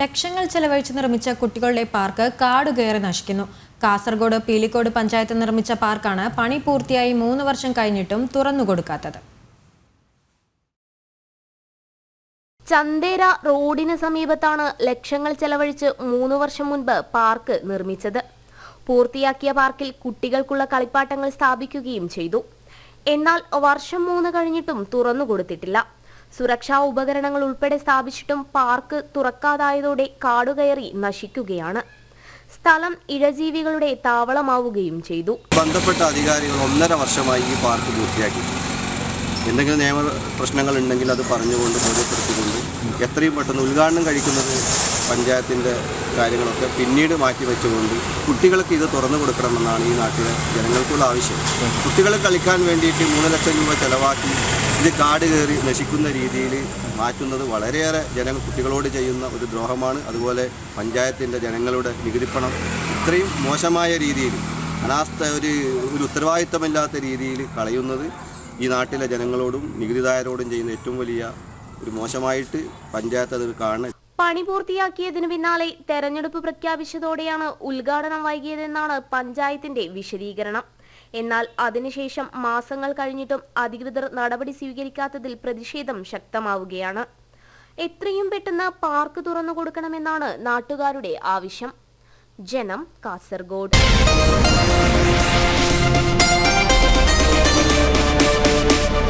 ലക്ഷങ്ങൾ ചെലവഴിച്ച് നിർമ്മിച്ച കുട്ടികളുടെ പാർക്ക് കാട് കയറി നശിക്കുന്നു. കാസർഗോഡ് പീലിക്കോട് പഞ്ചായത്ത് നിർമ്മിച്ച പാർക്കാണ് പണി പൂർത്തിയായി മൂന്ന് വർഷം കഴിഞ്ഞിട്ടും തുറന്നുകൊടുക്കാത്തത് ചന്തേര റോഡിന് സമീപത്താണ് ലക്ഷങ്ങൾ ചെലവഴിച്ച് മൂന്ന് വർഷം മുൻപ് പാർക്ക് നിർമ്മിച്ചത്. പൂർത്തിയാക്കിയ പാർക്കിൽ കുട്ടികൾക്കുള്ള കളിപ്പാട്ടങ്ങൾ സ്ഥാപിക്കുകയും ചെയ്തു. എന്നാൽ വർഷം മൂന്ന് കഴിഞ്ഞിട്ടും തുറന്നു കൊടുത്തിട്ടില്ല. സുരക്ഷാ ഉപകരണങ്ങൾ ഉൾപ്പെടെ സ്ഥാപിച്ചിട്ടും പാർക്ക് തുറക്കാതായതോടെ കാടുകയറി നശിക്കുകയാണ്. സ്ഥലം ഇഴജീവികളുടെ താവളമാവുകയും ചെയ്തു. ബന്ധപ്പെട്ട അധികാരികൾ ഒന്നര വർഷമായി ഈ പാർക്ക് പൂർത്തിയാക്കി. എന്തെങ്കിലും നിയമ പ്രശ്നങ്ങൾ ഉണ്ടെങ്കിൽ അത് പറഞ്ഞുകൊണ്ട് ബോധ്യപ്പെടുത്തിക്കൊണ്ട് എത്രയും പെട്ടെന്ന് ഉദ്ഘാടനം കഴിക്കുന്നത് പഞ്ചായത്തിന്റെ കാര്യങ്ങളൊക്കെ പിന്നീട് മാറ്റി വെച്ചുകൊണ്ട് കുട്ടികൾക്ക് ഇത് തുറന്നു കൊടുക്കണമെന്നാണ് ഈ നാട്ടിലെ ജനങ്ങൾക്കുള്ള ആവശ്യം. കുട്ടികൾ കളിക്കാൻ വേണ്ടിയിട്ട് മൂന്ന് ലക്ഷം രൂപ ചിലവാക്കി ഇത് കാട് കയറി നശിക്കുന്ന രീതിയിൽ മാറ്റുന്നത് വളരെയേറെ ജനങ്ങൾ കുട്ടികളോട് ചെയ്യുന്ന ഒരു ദ്രോഹമാണ്. അതുപോലെ പഞ്ചായത്തിന്റെ ജനങ്ങളുടെ നികുതിപ്പണം ഇത്രയും മോശമായ രീതിയിൽ അനാസ്ഥ ഒരു ഒരു ഉത്തരവാദിത്തമില്ലാത്ത രീതിയിൽ കളയുന്നത് ഈ നാട്ടിലെ ജനങ്ങളോടും നികുതിദായരോടും ചെയ്യുന്ന ഏറ്റവും വലിയ ഒരു മോശമായിട്ട് പഞ്ചായത്ത് അത് കാണുന്നത്. പണി പൂർത്തിയാക്കിയതിനു പിന്നാലെ തെരഞ്ഞെടുപ്പ് പ്രഖ്യാപിച്ചതോടെയാണ് ഉദ്ഘാടനം വൈകിയതെന്നാണ് പഞ്ചായത്തിന്റെ വിശദീകരണം. എന്നാൽ അതിനുശേഷം മാസങ്ങൾ കഴിഞ്ഞിട്ടും അധികൃതർ നടപടി സ്വീകരിക്കാത്തതിൽ പ്രതിഷേധം ശക്തമാവുകയാണ്. എത്രയും പെട്ടെന്ന് പാർക്ക് തുറന്നു കൊടുക്കണമെന്നാണ് നാട്ടുകാരുടെ ആവശ്യം. ജനം കാസർഗോഡ്.